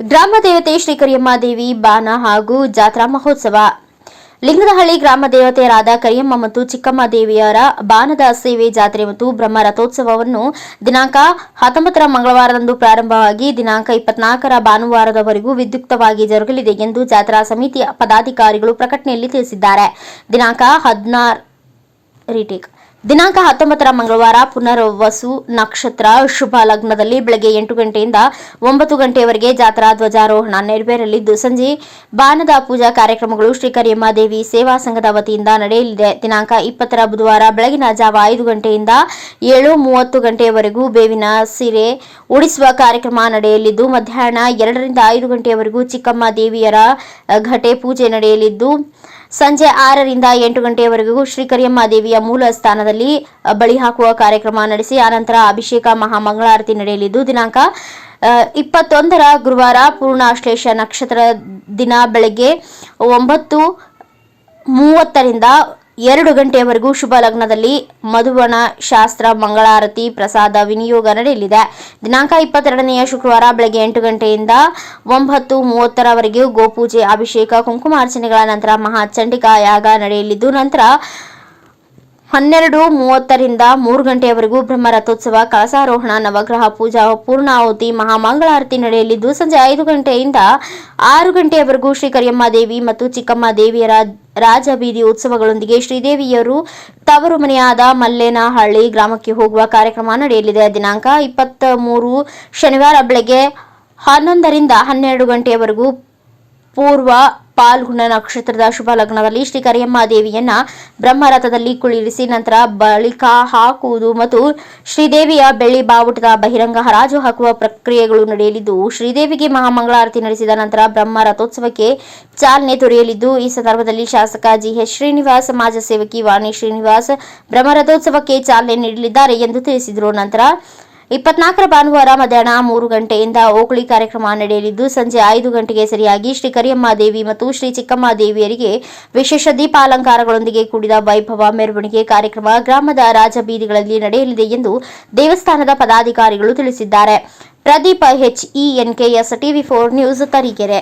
ಗ್ರಾಮ ದೇವತೆ ಶ್ರೀ ಕರಿಯಮ್ಮ ದೇವಿ, ಬಾನ ಹಾಗೂ ಜಾತ್ರಾ ಮಹೋತ್ಸವ. ಲಿಂಗದಹಳ್ಳಿ ಗ್ರಾಮ ದೇವತೆಯರಾದ ಕರಿಯಮ್ಮ ಮತ್ತು ಚಿಕ್ಕಮ್ಮ ದೇವಿಯರ ಬಾನದ ಸೇವೆ, ಜಾತ್ರೆ ಮತ್ತು ಬ್ರಹ್ಮ ರಥೋತ್ಸವವನ್ನು ದಿನಾಂಕ ಹತ್ತೊಂಬತ್ತರ ಮಂಗಳವಾರದಂದು ಪ್ರಾರಂಭವಾಗಿ ದಿನಾಂಕ ಇಪ್ಪತ್ನಾಲ್ಕರ ಭಾನುವಾರದವರೆಗೂ ವಿದ್ಯುಕ್ತವಾಗಿ ಜರುಗಲಿದೆ ಎಂದು ಜಾತ್ರಾ ಸಮಿತಿಯ ಪದಾಧಿಕಾರಿಗಳು ಪ್ರಕಟಣೆಯಲ್ಲಿ ತಿಳಿಸಿದ್ದಾರೆ. ದಿನಾಂಕ ಹದಿನಾರು ದಿನಾಂಕ ಹತ್ತೊಂಬತ್ತರ ಮಂಗಳವಾರ ಪುನರ್ವಸು ನಕ್ಷತ್ರ ಶುಭ ಲಗ್ನದಲ್ಲಿ ಬೆಳಗ್ಗೆ ಎಂಟು ಗಂಟೆಯಿಂದ ಒಂಬತ್ತು ಗಂಟೆಯವರೆಗೆ ಜಾತ್ರಾ ಧ್ವಜಾರೋಹಣ ನೆರವೇರಲಿದ್ದು, ಸಂಜೆ ಬಾನದ ಪೂಜಾ ಕಾರ್ಯಕ್ರಮಗಳು ಶ್ರೀ ಕರಿಯಮ್ಮ ದೇವಿ ಸೇವಾ ಸಂಘದ ವತಿಯಿಂದ ನಡೆಯಲಿದೆ. ದಿನಾಂಕ ಇಪ್ಪತ್ತರ ಬುಧವಾರ ಬೆಳಗಿನ ಜಾವ ಐದು ಗಂಟೆಯಿಂದ ಏಳು ಮೂವತ್ತು ಗಂಟೆಯವರೆಗೂ ಬೇವಿನ ಸಿರೆ ಉಡಿಸುವ ಕಾರ್ಯಕ್ರಮ ನಡೆಯಲಿದ್ದು, ಮಧ್ಯಾಹ್ನ ಎರಡರಿಂದ ಐದು ಗಂಟೆಯವರೆಗೂ ಚಿಕ್ಕಮ್ಮ ದೇವಿಯರ ಘಟೆ ಪೂಜೆ ನಡೆಯಲಿದ್ದು ಸಂಜೆ ಆರರಿಂದ ಎಂಟು ಗಂಟೆಯವರೆಗೂ ಶ್ರೀ ಕರಿಯಮ್ಮ ದೇವಿಯ ಮೂಲ ಸ್ಥಾನದಲ್ಲಿ ಬಳಿ ಹಾಕುವ ಕಾರ್ಯಕ್ರಮ ನಡೆಸಿ, ಆನಂತರ ಅಭಿಷೇಕ ಮಹಾಮಂಗಳಾರತಿ ನಡೆಯಲಿದ್ದು, ದಿನಾಂಕ ಇಪ್ಪತ್ತೊಂದರ ಗುರುವಾರ ಪೂರ್ಣಾಶ್ಲೇಷ ನಕ್ಷತ್ರ ದಿನ ಬೆಳಗ್ಗೆ ಒಂಬತ್ತು ಮೂವತ್ತರಿಂದ ಎರಡು ಗಂಟೆಯವರೆಗೂ ಶುಭ ಲಗ್ನದಲ್ಲಿ ಮಧುವನ ಶಾಸ್ತ್ರ, ಮಂಗಳಾರತಿ, ಪ್ರಸಾದ, ವಿನಿಯೋಗ ನಡೆಯಲಿದೆ. ದಿನಾಂಕ ಇಪ್ಪತ್ತೆರಡನೆಯ ಶುಕ್ರವಾರ ಬೆಳಗ್ಗೆ ಎಂಟು ಗಂಟೆಯಿಂದ ಒಂಬತ್ತು ಮೂವತ್ತರವರೆಗೆ ಗೋಪೂಜೆ, ಅಭಿಷೇಕ ಕುಂಕುಮಾರ್ಚನೆಗಳ ನಂತರ ಮಹಾಚಂಡಿಕಾ ಯಾಗ ನಡೆಯಲಿದ್ದು, ನಂತರ ಹನ್ನೆರಡು ಮೂವತ್ತರಿಂದ ಮೂರು ಗಂಟೆಯವರೆಗೂ ಬ್ರಹ್ಮರಥೋತ್ಸವ, ಕಳಸಾರೋಹಣ, ನವಗ್ರಹ ಪೂಜಾ, ಪೂರ್ಣಾಹುತಿ, ಮಹಾಮಂಗಳಾರತಿ ನಡೆಯಲಿದ್ದು, ಸಂಜೆ ಐದು ಗಂಟೆಯಿಂದ ಆರು ಗಂಟೆಯವರೆಗೂ ಶ್ರೀ ಕರಿಯಮ್ಮ ದೇವಿ ಮತ್ತು ಚಿಕ್ಕಮ್ಮ ದೇವಿಯರ ರಾಜ ಬೀದಿ ಉತ್ಸವಗಳೊಂದಿಗೆ ಶ್ರೀದೇವಿಯರು ತವರು ಮನೆಯಾದ ಮಲ್ಲೇನಹಳ್ಳಿ ಗ್ರಾಮಕ್ಕೆ ಹೋಗುವ ಕಾರ್ಯಕ್ರಮ ನಡೆಯಲಿದೆ. ದಿನಾಂಕ ಇಪ್ಪತ್ತ ಮೂರು ಶನಿವಾರ ಬೆಳಗ್ಗೆ ಹನ್ನೊಂದರಿಂದ ಹನ್ನೆರಡು ಗಂಟೆಯವರೆಗೂ ಪೂರ್ವ ಪಾಲ್ಗುಣ ನಕ್ಷತ್ರದ ಶುಭ ಲಗ್ನದಲ್ಲಿ ಶ್ರೀ ಕರಿಯಮ್ಮ ದೇವಿಯನ್ನ ಬ್ರಹ್ಮರಥದಲ್ಲಿ ಕುಳಿರಿಸಿ ನಂತರ ಬಳಿಕ ಹಾಕುವುದು ಮತ್ತು ಶ್ರೀದೇವಿಯ ಬೆಳ್ಳಿ ಬಾವುಟದ ಬಹಿರಂಗ ಹರಾಜು ಹಾಕುವ ಪ್ರಕ್ರಿಯೆಗಳು ನಡೆಯಲಿದ್ದು, ಶ್ರೀದೇವಿಗೆ ಮಹಾಮಂಗಳಾರತಿ ನಡೆಸಿದ ನಂತರ ಬ್ರಹ್ಮ ರಥೋತ್ಸವಕ್ಕೆ ಚಾಲನೆ ದೊರೆಯಲಿದ್ದು, ಈ ಸಂದರ್ಭದಲ್ಲಿ ಶಾಸಕ ಜಿಎಚ್ ಶ್ರೀನಿವಾಸ್, ಸಮಾಜ ಸೇವಕಿ ವಾಣಿ ಶ್ರೀನಿವಾಸ್ ಬ್ರಹ್ಮರಥೋತ್ಸವಕ್ಕೆ ಚಾಲನೆ ನೀಡಲಿದ್ದಾರೆ ಎಂದು ತಿಳಿಸಿದರು. ನಂತರ ಇಪ್ಪತ್ನಾಲ್ಕರ ಭಾನುವಾರ ಮಧ್ಯಾಹ್ನ ಮೂರು ಗಂಟೆಯಿಂದ ಓಕುಳಿ ಕಾರ್ಯಕ್ರಮ ನಡೆಯಲಿದ್ದು, ಸಂಜೆ ಐದು ಗಂಟೆಗೆ ಸರಿಯಾಗಿ ಶ್ರೀ ಕರಿಯಮ್ಮ ದೇವಿ ಮತ್ತು ಶ್ರೀ ಚಿಕ್ಕಮ್ಮ ದೇವಿಯರಿಗೆ ವಿಶೇಷ ದೀಪಾಲಂಕಾರಗಳೊಂದಿಗೆ ಕೂಡಿದ ವೈಭವ ಮೆರವಣಿಗೆ ಕಾರ್ಯಕ್ರಮ ಗ್ರಾಮದ ರಾಜಬೀದಿಗಳಲ್ಲಿ ನಡೆಯಲಿದೆ ಎಂದು ದೇವಸ್ಥಾನದ ಪದಾಧಿಕಾರಿಗಳು ತಿಳಿಸಿದ್ದಾರೆ. Pradeep H E NKS TV four news Tarikere.